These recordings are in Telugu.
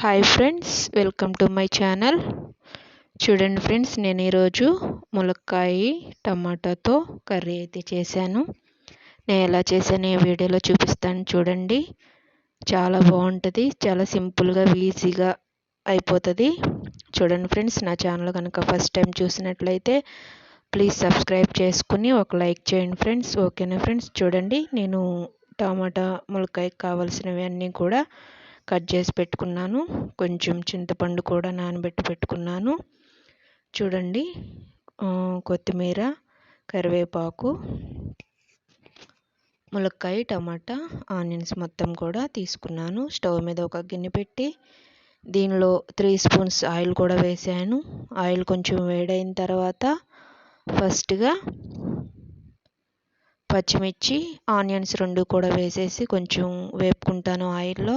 Hi friends welcome to my channel చూడండి ఫ్రెండ్స్ నేను ఈరోజు ములక్కాయ టమాటాతో కర్రీ అయితే చేశాను. నేను ఎలా చేశాను ఈ వీడియోలో చూపిస్తాను చూడండి. చాలా బాగుంటుంది చాలా సింపుల్గా ఈజీగా అయిపోతుంది. చూడండి ఫ్రెండ్స్ నా ఛానల్ కనుక ఫస్ట్ టైం చూసినట్లయితే ప్లీజ్ సబ్స్క్రైబ్ చేసుకుని ఒక లైక్ చేయండి ఫ్రెండ్స్ ఓకేనా ఫ్రెండ్స్ చూడండి నేను టమాటా ములక్కాయకి కావాల్సినవి అన్నీ కూడా కట్ చేసి పెట్టుకున్నాను. కొంచెం చింతపండు కూడా నానబెట్టి పెట్టుకున్నాను. చూడండి. కొత్తిమీర కరివేపాకు ములక్కాయ టమాటా ఆనియన్స్ మొత్తం కూడా తీసుకున్నాను. స్టవ్ మీద ఒక గిన్నె పెట్టి దీనిలో త్రీ స్పూన్స్ ఆయిల్ కూడా వేసాను. ఆయిల్ కొంచెం వేడైన తర్వాత ఫస్ట్గా పచ్చిమిర్చి ఆనియన్స్ రెండు కూడా వేసేసి కొంచెం వేపుకుంటాను ఆయిల్లో.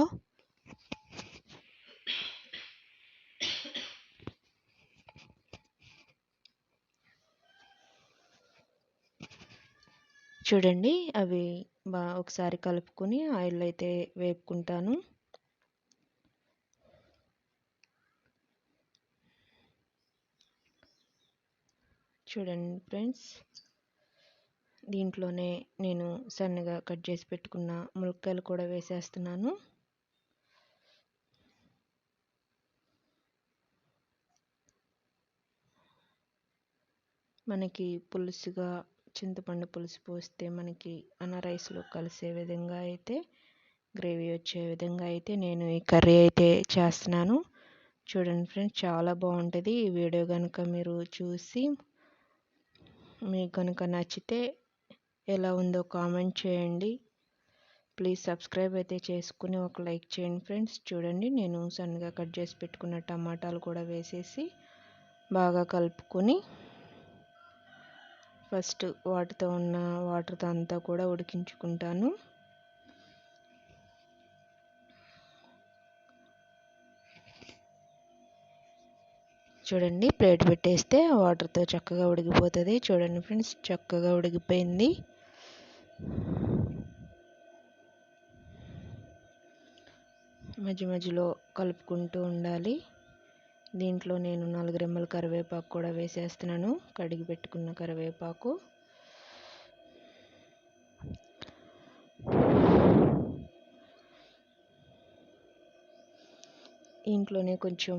చూడండి అవి బా ఒకసారి కలుపుకొని ఆయిల్ అయితే వేపుకుంటాను. చూడండి ఫ్రెండ్స్ దీంట్లోనే నేను సన్నగా కట్ చేసి పెట్టుకున్న ములక్కాయలు కూడా వేసేస్తున్నాను. మనకి పులుసుగా చింతపండు పులుసు పోస్తే మనకి అన్న రైస్లో కలిసే విధంగా అయితే గ్రేవీ వచ్చే విధంగా అయితే నేను ఈ కర్రీ అయితే చేస్తున్నాను. చూడండి ఫ్రెండ్స్ చాలా బాగుంటుంది. ఈ వీడియో కనుక మీరు చూసి మీకు కనుక నచ్చితే ఎలా ఉందో కామెంట్ చేయండి. ప్లీజ్ సబ్స్క్రైబ్ అయితే చేసుకుని ఒక లైక్ చేయండి ఫ్రెండ్స్. చూడండి నేను సన్నగా కట్ చేసి పెట్టుకున్న టమాటాలు కూడా వేసేసి బాగా కలుపుకొని ఫస్ట్ వాటితో ఉన్న వాటర్తో అంతా కూడా ఉడికించుకుంటాను. చూడండి ప్లేట్ పెట్టేస్తే వాటర్తో చక్కగా ఉడికిపోతుంది. చూడండి ఫ్రెండ్స్ చక్కగా ఉడికిపోయింది. మధ్య మధ్యలో కలుపుకుంటూ ఉండాలి. దీంట్లో నేను నాలుగు రెమ్మల కరివేపాకు కూడా వేసేస్తున్నాను. కడిగి పెట్టుకున్న కరివేపాకు. ఇంట్లోనే కొంచెం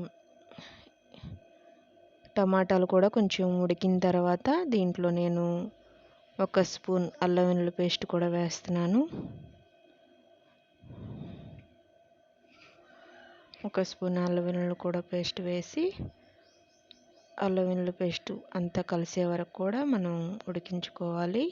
టమాటాలు కూడా కొంచెం ఉడికిన తర్వాత దీంట్లో నేను ఒక స్పూన్ అల్లం వెల్లుల్లి పేస్ట్ కూడా వేస్తున్నాను. ఒక స్పూన్ అల్లం వెల్లుల్లి కూడా పేస్ట్ వేసి అల్లం వెల్లుల్లి పేస్ట్ అంతా కలిసే వరకు కూడా మనం ఉడికించుకోవాలి.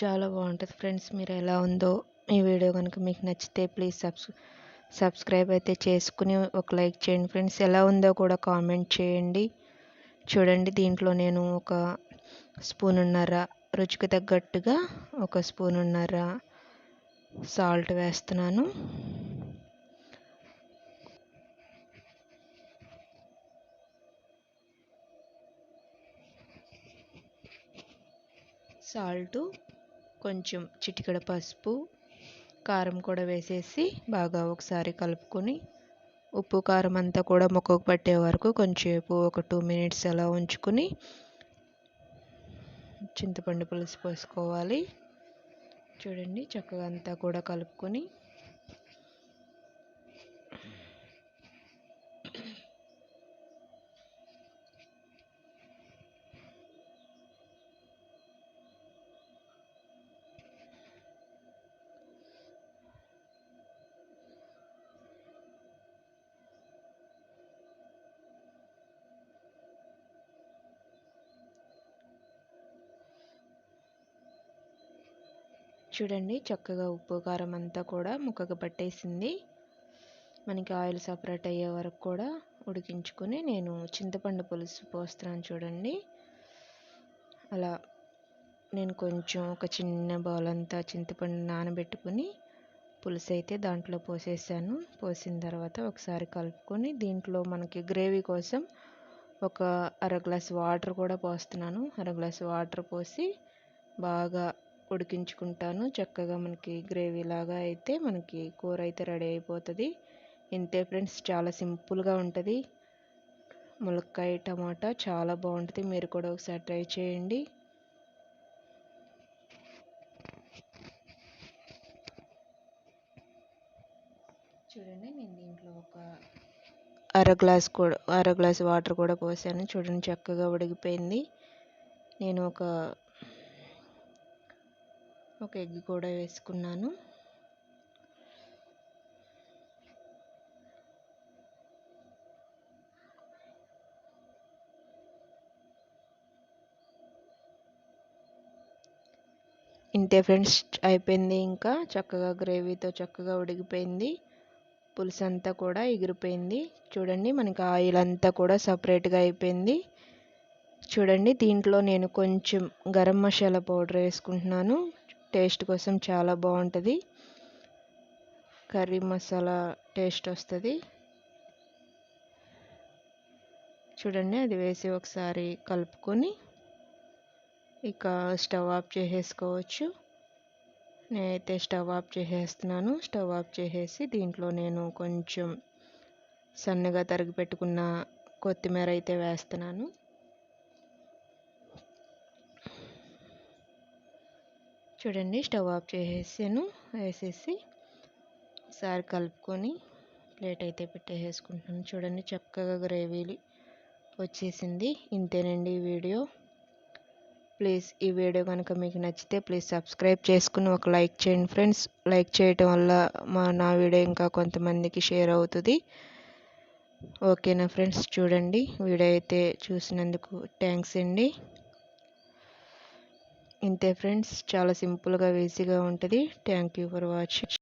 చాలా బాగుంటుంది ఫ్రెండ్స్ మీరు ఎలా ఉందో ఈ వీడియో కనుక మీకు నచ్చితే ప్లీజ్ సబ్స్ సబ్స్క్రైబ్ అయితే చేసుకుని ఒక లైక్ చేయండి ఫ్రెండ్స్. ఎలా ఉందో కూడా కామెంట్ చేయండి. చూడండి దీంట్లో నేను ఒక స్పూన్ ఉన్నర రుచికి తగ్గట్టుగా ఒక స్పూన్ ఉన్నర సాల్ట్ వేస్తున్నాను. సాల్టు కొంచెం చిటికడ పసుపు కారం కూడా వేసేసి బాగా ఒకసారి కలుపుకొని ఉప్పు కారం అంతా కూడా మొక్కకు పట్టే వరకు కొంచెంసేపు ఒక టూ మినిట్స్ అలా ఉంచుకొని చింతపండు పులుసు పోసుకోవాలి. చూడండి చక్కగా అంతా కూడా కలుపుకొని చూడండి చక్కగా ఉప్పు కారం అంతా కూడా ముక్కకు పట్టేసింది. మనకి ఆయిల్ సపరేట్ అయ్యే వరకు కూడా ఉడికించుకొని నేను చింతపండు పులుసు పోస్తున్నాను చూడండి. అలా నేను కొంచెం ఒక చిన్న బౌల్ అంతా చింతపండు నానబెట్టుకుని పులుసు అయితే దాంట్లో పోసేసాను. పోసిన తర్వాత ఒకసారి కలుపుకొని దీంట్లో మనకి గ్రేవీ కోసం ఒక అర గ్లాస్ వాటర్ కూడా పోస్తున్నాను. అర గ్లాస్ వాటర్ పోసి బాగా ఉడికించుకుంటాను. చక్కగా మనకి గ్రేవీ లాగా అయితే మనకి కూర అయితే రెడీ అయిపోతుంది. ఇంతే ఫ్రెండ్స్ చాలా సింపుల్గా ఉంటుంది. ములక్కాయ టమాటా చాలా బాగుంటుంది. మీరు కూడా ఒకసారి ట్రై చేయండి. చూడండి నేను దీంట్లో ఒక అర గ్లాస్ కూడా అర గ్లాస్ వాటర్ కూడా పోసాను. చూడండి చక్కగా ఉడికిపోయింది. నేను ఒక ఒక ఎగ్ కూడా వేసుకున్నాను. ఇంతే ఫ్రెండ్స్ అయిపోయింది ఇంకా. చక్కగా గ్రేవీతో చక్కగా ఉడికిపోయింది. పులుసు అంతా కూడా ఎగిరిపోయింది. చూడండి మనకి ఆయిల్ అంతా కూడా సపరేట్గా అయిపోయింది. చూడండి దీంట్లో నేను కొంచెం గరం మసాలా పౌడర్ వేసుకుంటున్నాను. టేస్ట్ కోసం చాలా బాగుంటుంది. కర్రీ మసాలా టేస్ట్ వస్తుంది. చూడండి అది వేసి ఒకసారి కలుపుకొని ఇక స్టవ్ ఆఫ్ చేసేసుకోవచ్చు. నేనైతే స్టవ్ ఆఫ్ చేసేస్తున్నాను. స్టవ్ ఆఫ్ చేసేసి దీంట్లో నేను కొంచెం సన్నగా తరిగి పెట్టుకున్న కొత్తిమీర అయితే వేస్తున్నాను. చూడండి స్టవ్ ఆఫ్ చేసేసాను. వేసేసి ఒకసారి కలుపుకొని ప్లేట్ అయితే పెట్టేసుకుంటున్నాను చూడండి చక్కగా గ్రేవీలు వచ్చేసింది. ఇంతేనండి ఈ వీడియో. ప్లీజ్ ఈ వీడియో కనుక మీకు నచ్చితే ప్లీజ్ సబ్స్క్రైబ్ చేసుకుని ఒక లైక్ చేయండి ఫ్రెండ్స్. లైక్ చేయటం వల్ల మా నా వీడియో ఇంకా కొంతమందికి షేర్ అవుతుంది. ఓకేనా ఫ్రెండ్స్? చూడండి వీడియో అయితే చూసినందుకు థ్యాంక్స్ అండి. ఇంతే ఫ్రెండ్స్. చాలా సింపుల్గా ఈజీగా ఉంటుంది. Thank you for watching